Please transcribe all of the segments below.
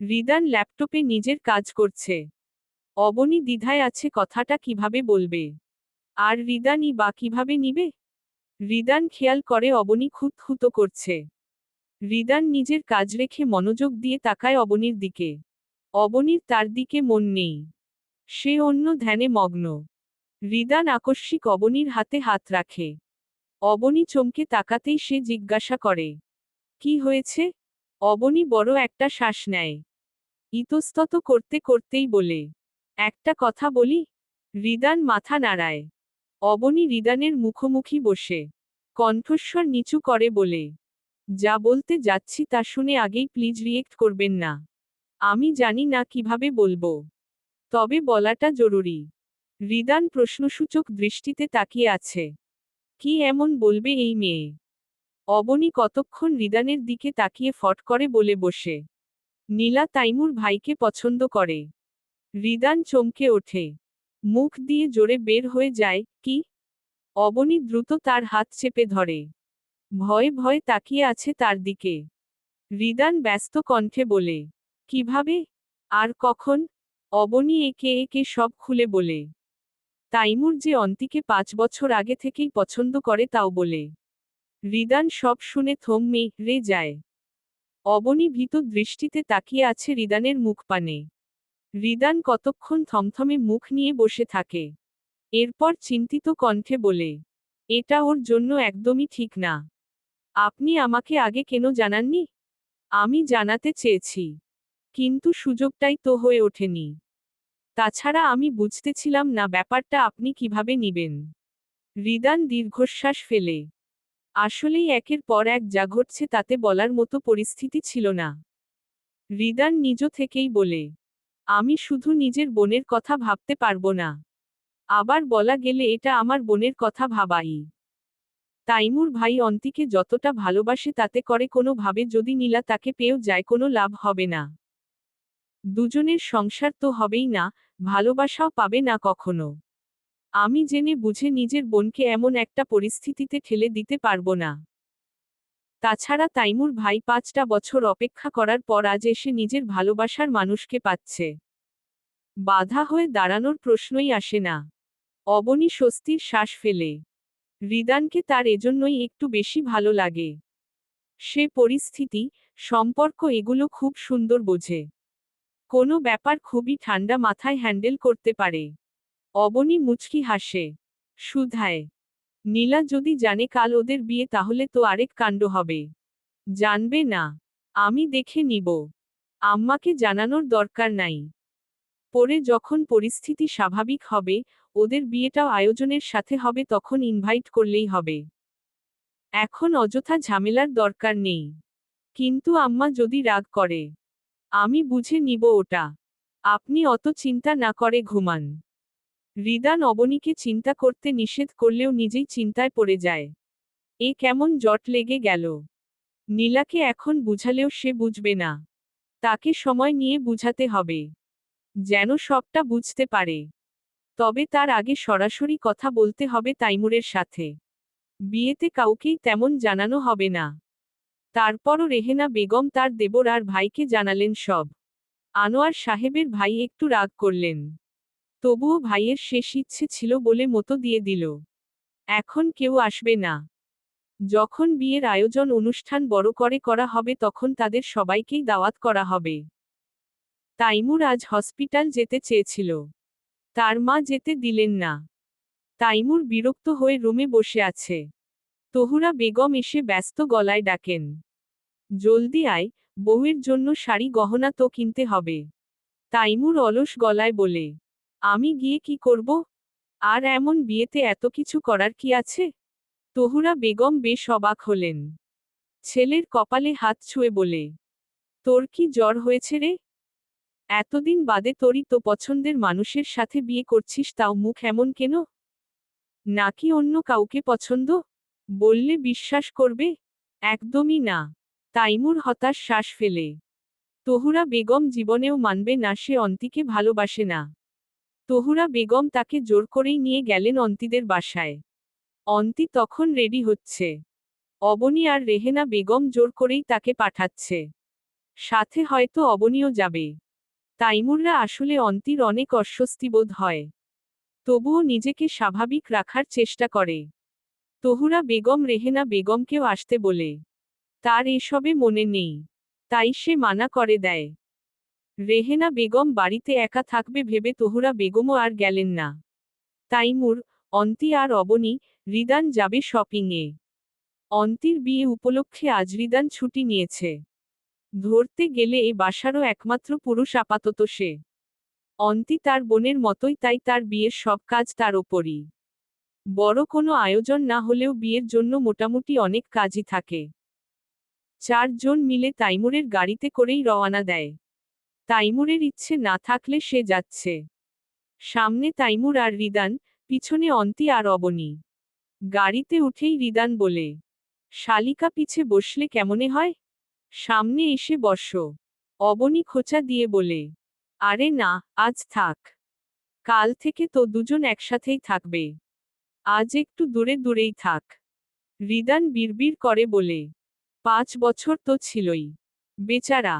রিদান ল্যাপটপে নিজের কাজ করছে। অবনী দ্বিধায় আছে কথাটা কীভাবে বলবে? আর রিদানই বা কীভাবে নিবে? রিদান খেয়াল করে অবনী খুঁত করছে। রিদান নিজের কাজ রেখে মনোযোগ দিয়ে তাকায় অবনীর দিকে। অবনীর তার দিকে মন নেই। সে অন্য ধ্যানে মগ্ন। রিদান আকস্মিক অবনীর হাতে হাত রাখে। অবনী চমকে তাকাতেই সে জিজ্ঞাসা করে, কি হয়েছে? অবনী বড় একটা শ্বাস নেয়। ইতস্তত করতে করতেই বলে, একটা কথা বলি রিদান মাথা নাড়ায়। অবনী রিদানের মুখোমুখি বসে, কণ্ঠস্বর নিচু করে বলে, যা বলতে যাচ্ছি তা শুনে আগেই প্লিজ রিয়েক্ট করবেন না। আমি জানি না কীভাবে বলব। তবে বলাটা জরুরি। রিদান প্রশ্নসূচক দৃষ্টিতে তাকিয়ে আছে, কি এমন বলবে এই মেয়ে? অবনী কতক্ষণ রিদানের দিকে তাকিয়ে ফট করে বলে বসে নীলা তাইমুর ভাইকে পছন্দ করে। রিদান চমকে ওঠে। মুখ দিয়ে জোরে বের হয়ে যায়, কি? অবনী দ্রুত তার হাত চেপে ধরে। ভয়ে ভয়ে তাকিয়ে আছে তার দিকে। রিদান ব্যস্ত কণ্ঠে বলে, কীভাবে? আর কখন? অবনী একে একে সব খুলে বলে। তাইমুর যে অন্তিকে পাঁচ বছর আগে থেকেই পছন্দ করে তাও বলে। রিদান সব শুনে থমমে, রে যায়। অবনী ভীত দৃষ্টিতে তাকিয়ে আছে রিদানের মুখ পানে। রিদান কতক্ষণ থমথমে মুখ নিয়ে বসে থাকে। এরপর চিন্তিত কণ্ঠে বলে, এটা ওর জন্য একদমই ঠিক না। আপনি আমাকে আগে কেন জানাননি? আমি জানাতে চেয়েছি। কিন্তু সুযোগটাই তো হয়ে ওঠেনি। তাছাড়া আমি বুঝতেছিলাম না ব্যাপারটা আপনি কীভাবে নিবেন। রিদান দীর্ঘশ্বাস ফেলে আসলেই একের পর এক যা ঘটছে তাতে বলার মতো পরিস্থিতি ছিল না। রিদান নিজ থেকেই বলে, আমি শুধু নিজের বোনের কথা ভাবতে পারব না। আবার বলা গেলে এটা আমার বোনের কথা ভাবাই। তাইমুর ভাই অন্তিকে যতটা ভালোবাসে তাতে করে কোনো ভাবে যদি নীলা তাকে পেয়েও যায় কোনো লাভ হবে না। দুজনের সংসার তো হবেই না, ভালোবাসাও পাবে না কখনো। আমি জেনে বুঝে নিজের বোনকে এমন একটা পরিস্থিতিতে ঠেলে দিতে পারব না। তাছাড়া তাইমুর ভাই পাঁচটা বছর অপেক্ষা করার পর আজ এসে নিজের ভালোবাসার মানুষকে পাচ্ছে। বাধা হয়ে দাঁড়ানোর প্রশ্নই আসে না। অবনী স্বস্তির শ্বাস ফেলে। রিদানকে তার এজন্যই একটু বেশি ভালো লাগে। সে পরিস্থিতি, সম্পর্ক এগুলো খুব সুন্দর বোঝে। কোনো ব্যাপার খুবই ঠান্ডা মাথায় হ্যান্ডেল করতে পারে। অবনী মুচকি হাসে। সুধায়, নীলা যদি জানে কাল ওদের বিয়ে তাহলে তো আরেক কাণ্ড হবে। জানবে না, আমি দেখে নিব। আম্মাকে জানানোর দরকার নাই। পরে যখন পরিস্থিতি স্বাভাবিক হবে, ওদের বিয়েটাও আয়োজনের সাথে হবে তখন ইনভাইট করলেই হবে। এখন অযথা ঝামেলার দরকার নেই। কিন্তু আম্মা যদি রাগ করে, আমি বুঝে নিব ওটা। আপনি অত চিন্তা না করে ঘুমান। রিদান নবনীকে চিন্তা করতে নিষেধ করলেও নিজেই চিন্তায় পড়ে যায়। এ কেমন জট লেগে গেল। নীলাকে এখন বুঝালেও সে বুঝবে না। তাকে সময় নিয়ে বুঝাতে হবে। যেন সবটা বুঝতে পারে। তবে তার আগে সরাসরি কথা বলতে হবে তাইমুরের সাথে। বিয়েতে কাউকেই তেমন জানানো হবে না। তারপরও রেহেনা বেগম তার দেবর আর ভাইকে জানালেন সব। আনোয়ার সাহেবের ভাই একটু রাগ করলেন। তবুও ভাইয়ের শেষ ইচ্ছে ছিল বলে মতো দিয়ে দিল। এখন কেউ আসবে না। যখন বিয়ের আয়োজন অনুষ্ঠান বড় করে করা হবে তখন তাদের সবাইকেই দাওয়াত করা হবে। তাইমুর আজ হসপিটাল যেতে চেয়েছিল। তার মা যেতে দিলেন না। তাইমুর বিরক্ত হয়ে রুমে বসে আছে। তহুরা বেগম এসে ব্যস্ত গলায় ডাকেন। জলদি আয়, বউয়ের জন্য শাড়ি গহনা তো কিনতে হবে। তাইমুর অলস গলায় বলে আমি গিয়ে কি করব? আর এমন বিয়েতে এত কিছু করার কি আছে? তহুরা বেগম বেশ অবাক হলেন। ছেলের কপালে হাত ছুঁয়ে বলে, তোর কি জ্বর হয়েছে রে? এতদিন বাদে তোরই তো পছন্দের মানুষের সাথে বিয়ে করছিস, তাও মুখ এমন কেন? নাকি অন্য কাউকে পছন্দ? বললে বিশ্বাস করবে? একদমই না। তাইমুর হতাশ শ্বাস ফেলে। তহুরা বেগম জীবনেও মানবে না, সে অন্তিকে ভালোবাসে না। তহুরা বেগম তাকে জোর করেই নিয়ে গেলেন অন্তিদের বাসায়। অন্তি তখন রেডি হচ্ছে। অবনী আর রেহেনা বেগম জোর করেই তাকে পাঠাচ্ছে। সাথে হয়তো অবনীও যাবে। তাইমুররা আসলে অন্তির অনেক অস্বস্তিবোধ হয়। তবুও নিজেকে স্বাভাবিক রাখার চেষ্টা করে। তহুরা বেগম রেহেনা বেগমকেও আসতে বলে। তার এসবে মনে নেই। তাই সে মানা করে দেয়। রেহেনা বেগম বাড়িতে একা থাকবে ভেবে তহুরা বেগমও আর গেলেন না। তাইমুর, অন্তি আর অবনী, রিদান যাবে শপিংয়ে। অন্তির বিয়ে উপলক্ষে আজ রিদান ছুটি নিয়েছে। ধরতে গেলে এ বাসারও একমাত্র পুরুষ আপাতত সে। অন্তি তার বোনের মতোই তাই তার বিয়ের সব কাজ তার ওপরই। বড় কোনো আয়োজন না হলেও বিয়ের জন্য মোটামুটি অনেক কাজই থাকে। চারজন মিলে তাইমুরের গাড়িতে করেই রওয়ানা দেয়। তাইমুরের ইচ্ছে না থাকলে সে যাচ্ছে। সামনে তাইমুর আর রিদান, পিছনে অন্তি আর অবনী। গাড়িতে উঠেই রিদান বলে, শালিকা পিছে বসলে কেমনে হয়? সামনে এসে বসো। অবনী খোঁচা দিয়ে বলে, আরে না, আজ থাক। কাল থেকে তো দুজন একসাথেই থাকবে। আজ একটু দূরে দূরেই থাক। রিদান বিড়বিড় করে বলে, পাঁচ বছর তো ছিলই। বেচারা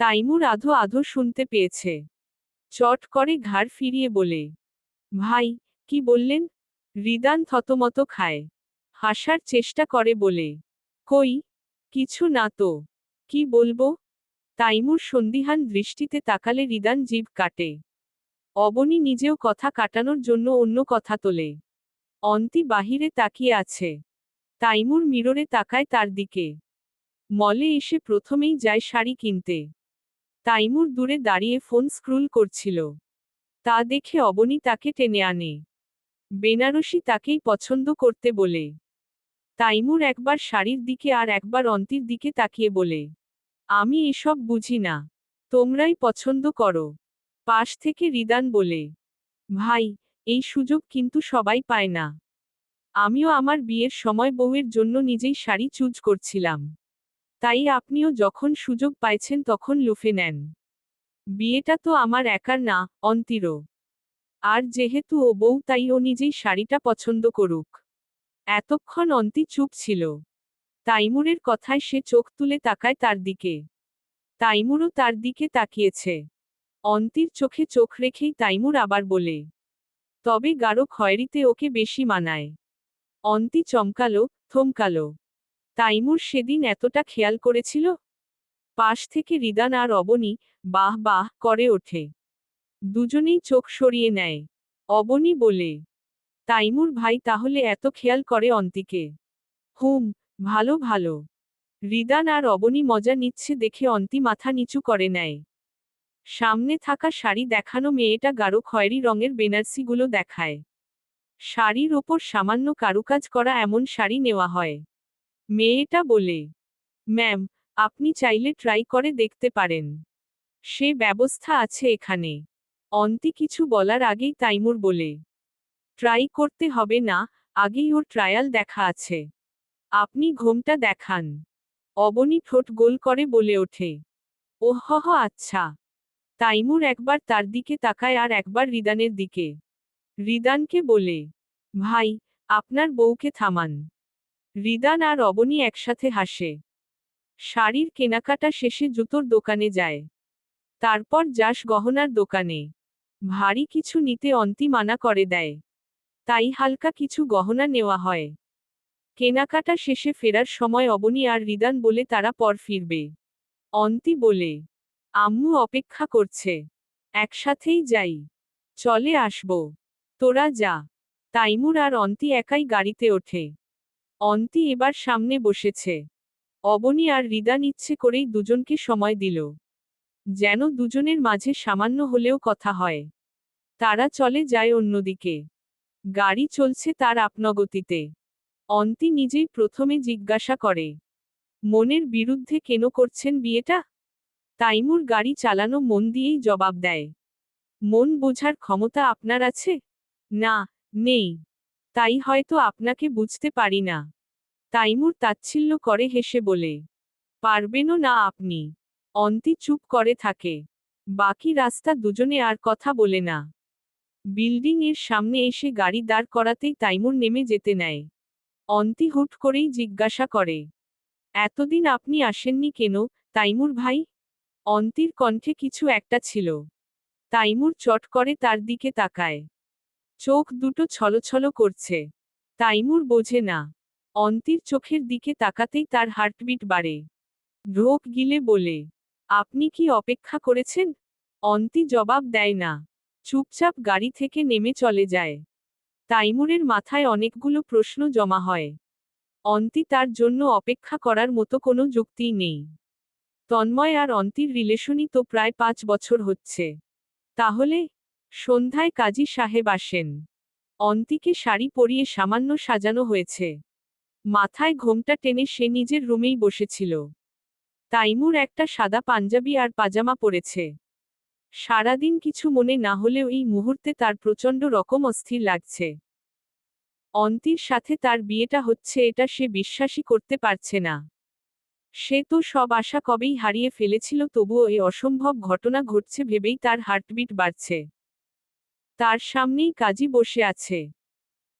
তাইমুর আধো আধো শুনতে পেয়েছে। চট করে ঘাড় ফিরিয়ে বলে, ভাই, কি বললেন? রিদান থতমত খায়। হাসার চেষ্টা করে বলে, কই, কিছু না তো, কি বলব? তাইমুর সন্দিহান দৃষ্টিতে তাকালে রিদান জীব কাটে। অবনী নিজেও কথা কাটানোর জন্য অন্য কথা তোলে। অন্তি বাহিরে তাকিয়ে আছে। তাইমুর মিররে তাকায় তার দিকে। মলে এসে প্রথমেই যায় শাড়ি কিনতে। তাইমুর দূরে দাঁড়িয়ে ফোন স্ক্রুল করছিল। তা দেখে অবনী তাকে টেনে আনে। বেনারসি তাকেই পছন্দ করতে বলে। তাইমুর একবার শাড়ির দিকে আর একবার অন্তির দিকে তাকিয়ে বলে, আমি এসব বুঝি না। তোমরাই পছন্দ করো। পাশ থেকে রিদান বলে, ভাই, এই সুযোগ কিন্তু সবাই পায় না। আমিও আমার বিয়ের সময় বউয়ের জন্য নিজেই শাড়ি চুজ করছিলাম। তাই আপনিও যখন সুযোগ পাইছেন তখন লুফে নেন। বিয়েটা তো আমার একার না, অন্তিরও। আর যেহেতু ও বউ, তাই ও নিজেই শাড়িটা পছন্দ করুক। এতক্ষণ অন্তি চুপ ছিল। তাইমুরের কথায় সে চোখ তুলে তাকায় তার দিকে। তাইমুরও তার দিকে তাকিয়েছে। অন্তির চোখে চোখ রেখেই তাইমুর আবার বলে, তবে গাঢ় খয়েরিতে ওকে বেশি মানায়। অন্তি চমকালো, থমকালো। তাইমুর সেদিন এতটা খেয়াল করেছিল? পাশ থেকে রিদান আর অবনী বাহ বাহ করে ওঠে। দুজনেই চোখ সরিয়ে নেয়। অবনী বলে, তাইমুর ভাই তাহলে এত খেয়াল করে অন্তিকে? হুম, ভালো ভালো। রিদান আর অবনী মজা নিচ্ছে দেখে অন্তি মাথা নিচু করে নেয়। সামনে থাকা শাড়ি দেখানো মেয়েটা গাঢ় খয়েরি রঙের বেনারসিগুলো দেখায়। শাড়ির ওপর সামান্য কারুকাজ করা এমন শাড়ি নেওয়া হয়। মেয়েটা বলে, ম্যাম, আপনি চাইলে ট্রাই করে দেখতে পারেন। সে ব্যবস্থা আছে এখানে। অন্তি কিছু বলার আগেই তাইমুর বলে, ট্রাই করতে হবে না, আগেই ওর ট্রায়াল দেখা আছে। আপনি ঘোমটা দেখান। অবনী ঠোঁট গোল করে বলে ওঠে, ওহ আচ্ছা। তাইমুর একবার তার দিকে তাকায় আর একবার রিদানের দিকে। রিদানকে বলে, ভাই, আপনার বউকে থামান। রিদান আর অবনী একসাথে হাসে। শাড়ির কেনাকাটা শেষে জুতোর দোকানে যায়। তারপর যাস গহনার দোকানে। ভারী কিছু নিতে অন্তি মানা করে দেয়। তাই হালকা কিছু গহনা নেওয়া হয়। কেনাকাটা শেষে ফেরার সময় অবনী আর রিদান বলে তারা পর ফিরবে। অন্তি বলে, আম্মু অপেক্ষা করছে। একসাথেই যাই। চলে আসব। তোরা যা। তাইমুর আর অন্তি একাই গাড়িতে ওঠে। অন্তি এবার সামনে বসেছে। অবনী আর রিদান ইচ্ছে করেই দুজনকে সময় দিল। যেন দুজনের মাঝে সামান্য হলেও কথা হয়। তারা চলে যায় অন্যদিকে। গাড়ি চলছে তার আপনগতিতে। অন্তি নিজেই প্রথমে জিজ্ঞাসা করে, মনের বিরুদ্ধে কেন করছেন বিয়েটা? তাইমুর গাড়ি চালানো মন দিয়েই জবাব দেয়, মন বোঝার ক্ষমতা আপনার আছে? না, নেই। তাই হয়তো আপনাকে বুঝতে পারি না। তাইমুর তাচ্ছিল্য করে হেসে বলে, পারবেনও না আপনি। অন্তি চুপ করে থাকে। বাকি রাস্তা দুজনে আর কথা বলে না। বিল্ডিং এর সামনে এসে গাড়ি দাঁড় করাতেই তাইমুর নেমে যেতে নেয়। অন্তি হুট করেই জিজ্ঞাসা করে, এতদিন আপনি আসেননি কেন? তাইমুর ভাই? অন্তির কণ্ঠে কিছু একটা ছিল। তাইমুর চট করে তার দিকে তাকায়। চোখ দুটো ছলছল করছে। তাইমুর বোঝে না। অন্তির চোখের দিকে তাকাতেই তার হার্টবিট বাড়ে। ঢোক গিলে বলে, আপনি কি অপেক্ষা করেছেন? অন্তি জবাব দেয় না। চুপচাপ গাড়ি থেকে নেমে চলে যায়। তাইমুরের মাথায় অনেকগুলো প্রশ্ন জমা হয়। অন্তি তার জন্য অপেক্ষা করার মতো কোনো যুক্তিই নেই। তন্ময় আর অন্তির রিলেশনই তো প্রায় পাঁচ বছর হচ্ছে। তাহলে সন্ধ্যায় কাজী সাহেব আসেন। অন্তিকে শাড়ি পরিয়ে সামান্য সাজানো হয়েছে। মাথায় ঘোমটা টেনে সে নিজের রুমেই বসেছিল। তাইমুর একটা সাদা পাঞ্জাবি আর পাজামা পরেছে। সারাদিন কিছু মনে না হলেও এই মুহূর্তে তার প্রচণ্ড রকম অস্থির লাগছে। অন্তির সাথে তার বিয়েটা হচ্ছে এটা সে বিশ্বাসই করতে পারছে না। সে তো সব আশা কবেই হারিয়ে ফেলেছিল তবুও এই অসম্ভব ঘটনা ঘটছে ভেবেই তার হার্টবিট বাড়ছে। তার সামনেই কাজী বসে আছে।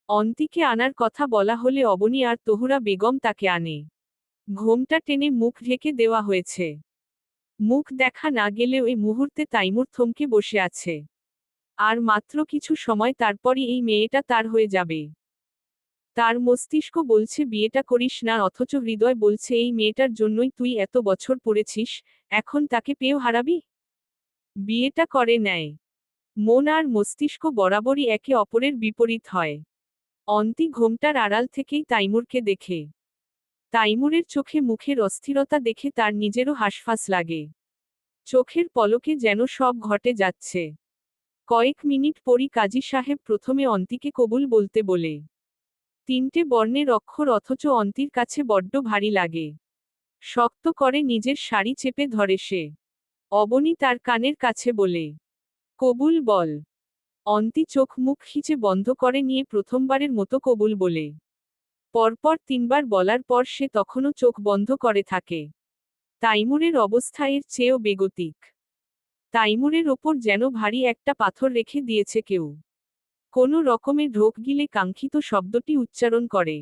অন্তিকে আনার কথা বলা হলে অবনী আর তহুরা বেগম তাকে আনে। ঘোমটা টেনে মুখ ঢেকে দেওয়া হয়েছে। মুখ দেখা না গেলেও এই মুহূর্তে তাইমুর থমকে বসে আছে। আর মাত্র কিছু সময় তারপরই এই মেয়েটা তার হয়ে যাবে। তার মস্তিষ্ক বলছে, বিয়েটা করিস না, অথচ হৃদয় বলছে, এই মেয়েটার জন্যই তুই এত বছর পড়েছিস, এখন তাকে পেয়েও হারাবি? বিয়েটা করে নেয়। মন আর মস্তিষ্ক বরাবরই একে অপরের বিপরীত হয়। অন্তি ঘোমটার আড়াল থেকেই তাইমুরকে দেখে। তাইমুরের চোখে মুখের অস্থিরতা দেখে তার নিজেরও হাসফাস লাগে। চোখের পলকে যেন সব ঘটে যাচ্ছে। কয়েক মিনিট পরই কাজী সাহেব প্রথমে অন্তিকে কবুল বলতে বলে, তিনটে বর্ণের অক্ষর অথচ অন্তির কাছে বড্ড ভারী লাগে। শক্ত করে নিজের শাড়ি চেপে ধরে সে। অবনী তার কানের কাছে বলে কবুল বল। অন্তি চোখ মুখ খিচে বন্ধ করে নিয়ে প্রথমবারের মতো কবুল বলে। পরপর তিনবার বলার পর সে তখনও চোখ বন্ধ করে থাকে। তাইমুরের অবস্থা এর চেয়েও বেগতিক। তাইমুরের ওপর যেন ভারী একটা পাথর রেখে দিয়েছে কেউ। কোনো রকমে ঢোক গিলে কাঙ্ক্ষিত শব্দটি উচ্চারণ করে।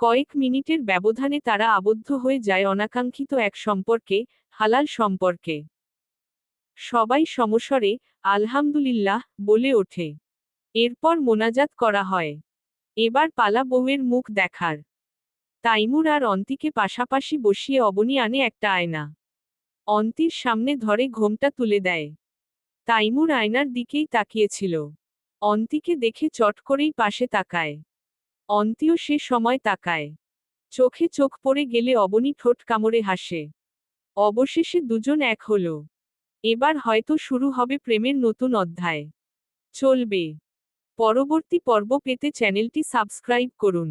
কয়েক মিনিটের ব্যবধানে তারা আবদ্ধ হয়ে যায় অনাকাঙ্ক্ষিত এক সম্পর্কে, হালাল সম্পর্কে। সবাই সমস্বরে আলহামদুলিল্লাহ বলে ওঠে। এরপর মোনাজাত করা হয়। এবার পালা বউয়ের মুখ দেখার। তাইমুর আর অন্তিকে পাশাপাশি বসিয়ে অবনী আনে একটা আয়না। অন্তির সামনে ধরে ঘোমটা তুলে দেয়। তাইমুর আয়নার দিকেই তাকিয়েছিল। অন্তিকে দেখে চট করেই পাশে তাকায়। অন্তিও সে সময় তাকায়। চোখে চোখ পড়ে গেলে অবনী ঠোঁট কামড়ে হাসে। অবশেষে দুজন এক হল। এবার হয়তো শুরু হবে প্রেমের নতুন অধ্যায়। চলবে। পরবর্তী পর্ব পেতে চ্যানেলটি সাবস্ক্রাইব করুন।